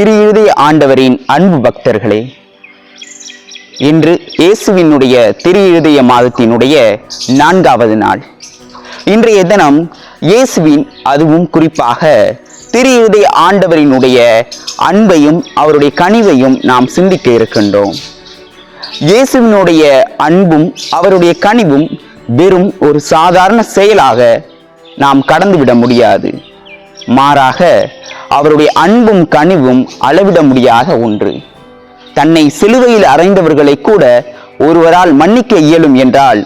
திரு இருதய ஆண்டவரின் அன்பு பக்தர்களே இன்று இயேசுவினுடைய திரு இருதய மாதத்தினுடைய நான்காவது நாள். இன்றைய தினம் இயேசுவின் அதுவும் குறிப்பாக திரு இருதய ஆண்டவரினுடைய அன்பையும் அவருடைய கனிவையும் நாம் சிந்திக்க இருக்கின்றோம். இயேசுவினுடைய அன்பும் அவருடைய கனிவும் வெறும் ஒரு சாதாரண செயலாக நாம் கடந்துவிட முடியாது. மாறாக அவருடைய அன்பும் கனிவும் அளவிட முடியாத ஒன்று. தன்னை சிலுவையில் அறைந்தவர்களை கூட ஒருவரால் மன்னிக்க இயலும் என்றால்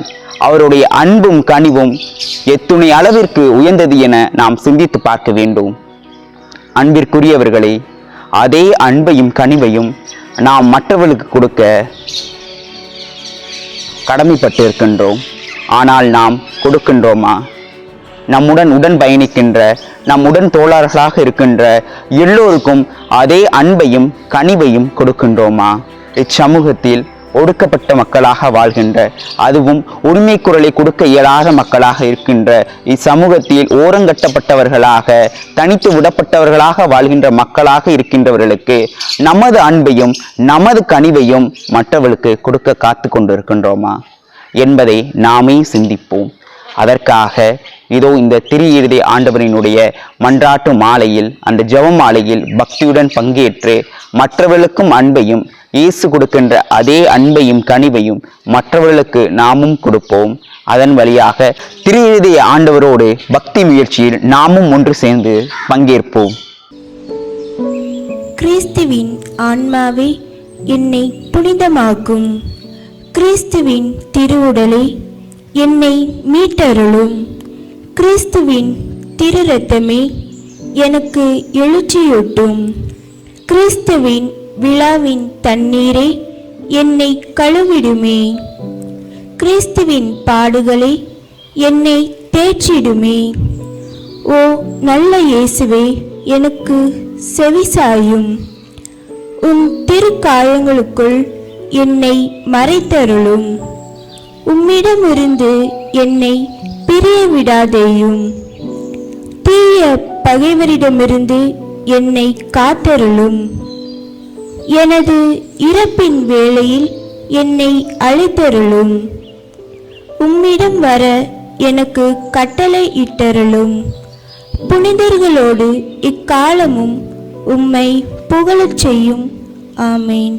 அவருடைய அன்பும் கனிவும் எத்துணை அளவிற்கு உயர்ந்தது என நாம் சிந்தித்து பார்க்க வேண்டும். அன்பிற்குரியவர்களே அதே அன்பையும் கனிவையும் நாம் மற்றவர்களுக்கு கொடுக்க கடமைப்பட்டு இருக்கின்றோம் ஆனால் நாம் கொடுக்கின்றோமா? நம்முடன் உடன் பயணிக்கின்ற நம்முடன் தோழர்களாக இருக்கின்ற எல்லோருக்கும் அதே அன்பையும் கனிவையும் கொடுக்கின்றோமா? இச்சமூகத்தில் ஒடுக்கப்பட்ட மக்களாக வாழ்கின்ற அதுவும் உரிமை குரலை கொடுக்க இயலாத மக்களாக இருக்கின்ற இச்சமூகத்தில் ஓரங்கட்டப்பட்டவர்களாக தனித்து விடப்பட்டவர்களாக வாழ்கின்ற மக்களாக இருக்கின்றவர்களுக்கு நமது அன்பையும் நமது கனிவையும் மற்றவர்களுக்கு கொடுக்க காத்து கொண்டிருக்கின்றோமா? என்பதை நாமே சிந்திப்போம். அதற்காக இதோ இந்த திரு ஆண்டவரினுடைய மன்றாட்டு மாலையில் அந்த ஜெப மாலையில் பக்தியுடன் பங்கேற்று மற்றவர்களுக்கும் அன்பையும் இயேசு கொடுக்கின்ற அதே அன்பையும் கனிவையும் மற்றவர்களுக்கு நாமும் கொடுப்போம். அதன் வழியாக திரு ஆண்டவரோடு பக்தி முயற்சியில் நாமும் ஒன்று சேர்ந்து பங்கேற்போம். கிறிஸ்துவின் ஆன்மாவே என்னை புனிதமாக்கும். கிறிஸ்துவின் திருவுடலை என்னை மீட்டருளும். கிறிஸ்துவின் திரு ரத்தமே எனக்கு எழுச்சியூட்டும். கிறிஸ்துவின் விழாவின் தண்ணீரே என்னை கழுவிடுமே. கிறிஸ்துவின் பாடுகளே என்னை தேற்றிடுமே. ஓ நல்ல இயேசுவே எனக்கு செவிசாயும். உன் திருக்காயங்களுக்குள் என்னை மறைத்தருளும். உம்மிடமிருந்து என்னை பிரிய விடாதேயும் தீய பகைவரிடமிருந்து என்னை காத்தருளும். எனது இறப்பின் வேளையில் என்னை அழைத்தருளும். உம்மிடம் வர எனக்கு கட்டளை இட்டருளும். புனிதர்களோடு இக்காலமும் உம்மை புகழச் செய்யும். ஆமேன்.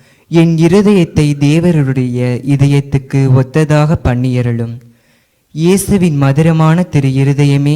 என் இருதயத்தை தேவருடைய இதயத்துக்கு ஒத்ததாக பண்ணியருளும். இயேசுவின் மதுரமான திரு இருதயமே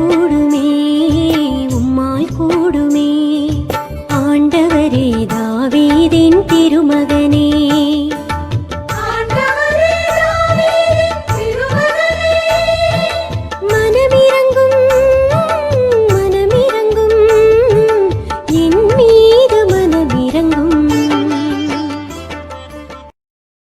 கூடுமே உம்மால் கூடுமே. ஆண்டவரே தாவீதின் திருமகன்